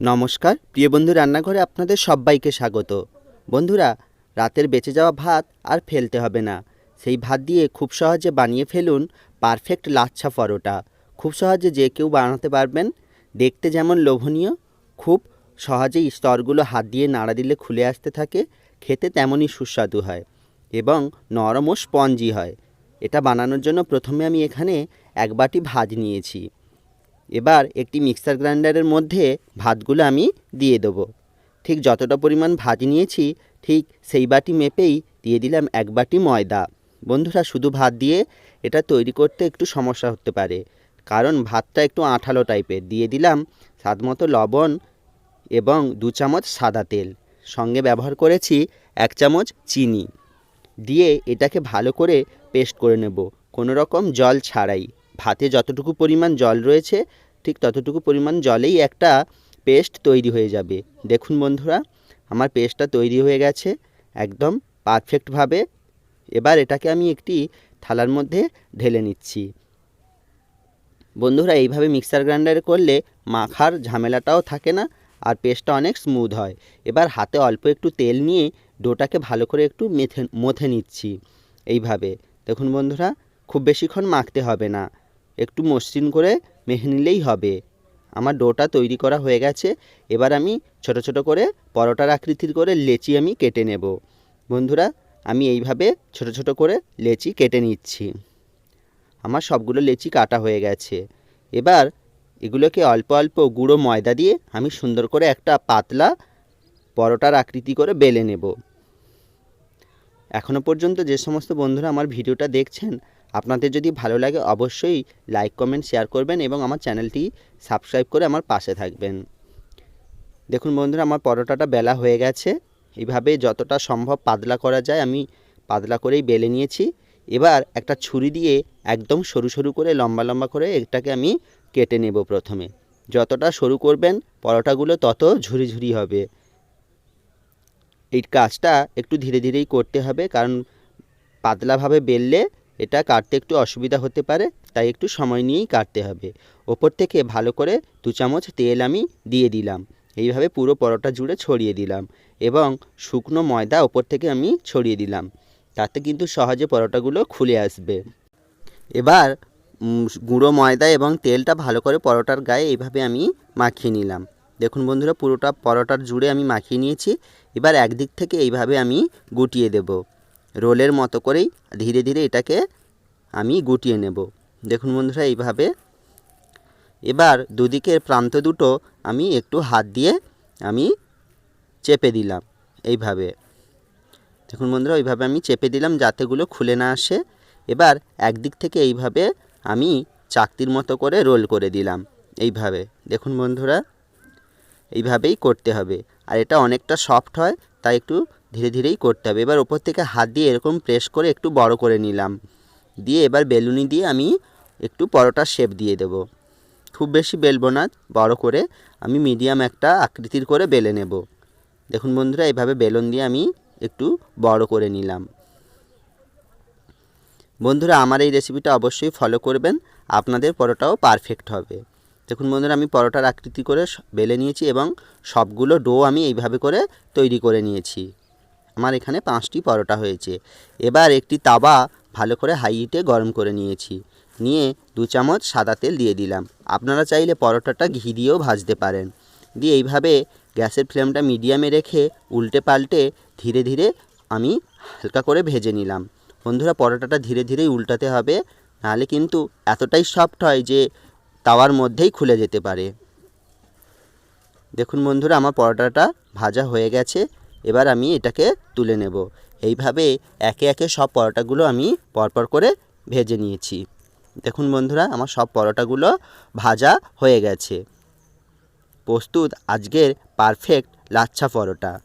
নমস্কার, প্রিয় বন্ধু রান্নাঘরে আপনাদের সবাইকে স্বাগত। বন্ধুরা, রাতের বেঁচে যাওয়া ভাত আর ফেলতে হবে না। সেই ভাত দিয়ে খুব সহজে বানিয়ে ফেলুন পারফেক্ট লাচ্ছা পরোটা। খুব সহজে যে কেউ বানাতে পারবেন। দেখতে যেমন লোভনীয়, খুব সহজেই স্তরগুলো হাত দিয়ে নাড়া দিলে খুলে আসতে থাকে, খেতে তেমনই সুস্বাদু হয় এবং নরম ও স্পঞ্জি হয়। এটা বানানোর জন্য প্রথমে আমি এখানে এক বাটি ভাত নিয়েছি। এবার একটি মিক্সার গ্রাইন্ডারের মধ্যে ভাতগুলো আমি দিয়ে দেবো। ঠিক যতটা পরিমাণ ভাত নিয়েছি, ঠিক সেই বাটি মেপেই দিয়ে দিলাম এক বাটি ময়দা। বন্ধুরা, শুধু ভাত দিয়ে এটা তৈরি করতে একটু সমস্যা হতে পারে, কারণ ভাতটা একটু আঠালো টাইপের। দিয়ে দিলাম স্বাদ মতো লবণ এবং দু চামচ সাদা তেল। সঙ্গে ব্যবহার করেছি এক চামচ চিনি। দিয়ে এটাকে ভালো করে পেস্ট করে নেব, কোনো রকম জল ছাড়াই। ভাতে যতটুকু পরিমাণ জল রয়েছে, ঠিক ততটুকু পরিমাণ জলেই একটা পেস্ট তৈরি হয়ে যাবে। দেখুন বন্ধুরা, আমার পেস্টটা তৈরি হয়ে গেছে একদম পারফেক্টভাবে। এবার এটাকে আমি একটি থালার মধ্যে ঢেলে নিচ্ছি। বন্ধুরা, এইভাবে মিক্সার গ্রাইন্ডারে করলে মাখার ঝামেলাটাও থাকে না আর পেস্টটা অনেক স্মুথ হয়। এবার হাতে অল্প একটু তেল নিয়ে ডোটাকে ভালো করে একটু মেথে, মথে নিচ্ছি। এইভাবে। দেখুন বন্ধুরা, খুব বেশিক্ষণ মাখতে হবে না। একটু মসৃণ করে মেখে নিলেই হবে। আমার ডোটা তৈরি করা হয়ে গেছে। এবার আমি ছোট ছোট করে পরোটার আকৃতির করে লেচি আমি কেটে নেব। বন্ধুরা, আমি এইভাবে ছোট ছোট করে লেচি কেটে নিচ্ছি। আমার সবগুলো লেচি কাটা হয়ে গেছে। এবার এগুলোকে অল্প অল্প গুঁড়ো ময়দা দিয়ে আমি সুন্দর করে একটা পাতলা পরোটার আকৃতি করে বেলে নেব। এখনও পর্যন্ত যে সমস্ত বন্ধুরা আমার ভিডিওটা দেখছেন, আপনাদের যদি ভালো লাগে অবশ্যই লাইক কমেন্ট শেয়ার করবেন এবং আমার চ্যানেলটি সাবস্ক্রাইব করে আমার পাশে থাকবেন। দেখুন বন্ধুরা, আমার পরোটাটা বেলা হয়ে গেছে। এইভাবে যতটা সম্ভব পাতলা করা যায়, আমি পাতলা করেই বেলে নিয়েছি। এবার একটা ছুরি দিয়ে একদম সরু সরু করে, লম্বা লম্বা করে এটাকে আমি কেটে নেব প্রথমে। যতটা সরু করবেন, পরোটাগুলো তত ঝুরি ঝুরি হবে। এই কাজটা একটু ধীরে ধীরেই করতে হবে, কারণ পাতলাভাবে বেললে এটা কাটতে একটু অসুবিধা হতে পারে, তাই একটু সময় নিয়েই কাটতে হবে। ওপর থেকে ভালো করে দু চামচ তেল আমি দিয়ে দিলাম। এইভাবে পুরো পরোটা জুড়ে ছড়িয়ে দিলাম এবং শুকনো ময়দা ওপর থেকে আমি ছড়িয়ে দিলাম। তাতে কিন্তু সহজে পরোটাগুলো খুলে আসবে। এবার গুঁড়ো ময়দা এবং তেলটা ভালো করে পরোটার গায়ে এইভাবে আমি মাখিয়ে নিলাম। দেখুন বন্ধুরা, পুরোটা পরোটার জুড়ে আমি মাখিয়ে নিয়েছি। এবার একদিক থেকে এইভাবে আমি গুটিয়ে দেব। রোলের মতো করেই ধীরে ধীরে এটাকে আমি গুটিয়ে নেব। দেখুন বন্ধুরা, এইভাবে। এবার দুদিকের প্রান্ত দুটো আমি একটু হাত দিয়ে আমি চেপে দিলাম এইভাবে। দেখুন বন্ধুরা, ওইভাবে আমি চেপে দিলাম যাতেগুলো খুলে না আসে। এবার একদিক থেকে এইভাবে আমি চাকতির মতো করে রোল করে দিলাম এইভাবে। দেখুন বন্ধুরা এইভাবেই করতে হবে। আর এটা অনেকটা সফট হয়, তাই একটু ধীরে ধীরেই করতে হবে। এবার ওপর থেকে হাত দিয়ে এরকম প্রেস করে একটু বড় করে নিলাম। দিয়ে এবার বেলুনি দিয়ে আমি একটু পরোটার শেপ দিয়ে দেব। খুব বেশি বেলবো না, বড় করে আমি মিডিয়াম একটা আকৃতির করে বেলে নেব। দেখুন বন্ধুরা, এইভাবে বেলুন দিয়ে আমি একটু বড় করে নিলাম। বন্ধুরা, আমার এই রেসিপিটা অবশ্যই ফলো করবেন। আপনাদের পরোটাও পারফেক্ট হবে। দেখুন বন্ধুরা, আমি পরোটার আকৃতি করে বেলে নিয়েছি এবং সবগুলো ডো আমি এইভাবে করে তৈরি করে নিয়েছি। আমার এখানে পাঁচটি পরোটা হয়েছে। এবার একটি তাওয়া ভালো করে হাই হিটে গরম করে নিয়েছি। নিয়ে দু চামচ সাদা তেল দিয়ে দিলাম। আপনারা চাইলে পরোটাটা ঘি দিয়েও ভাজতে পারেন। দিয়ে এইভাবে গ্যাসের ফ্লেমটা মিডিয়ামে রেখে উল্টে পাল্টে ধীরে ধীরে আমি হালকা করে ভেজে নিলাম। বন্ধুরা, পরোটাটা ধীরে ধীরেই উল্টাতে হবে। নাহলে কিন্তু এতটাই সফট হয় যে তাওয়ার মধ্যেই খুলে যেতে পারে। দেখুন বন্ধুরা, আমার পরোটাটা ভাজা হয়ে গেছে। এবার আমি এটাকে তুলে নেব। এইভাবে একে একে সব পরোটাগুলো আমি পরপর করে ভেজে নিয়েছি। দেখুন বন্ধুরা, আমার সব পরোটাগুলো ভাজা হয়ে গেছে। প্রস্তুত, আজকের পারফেক্ট লাচ্ছা পরোটা।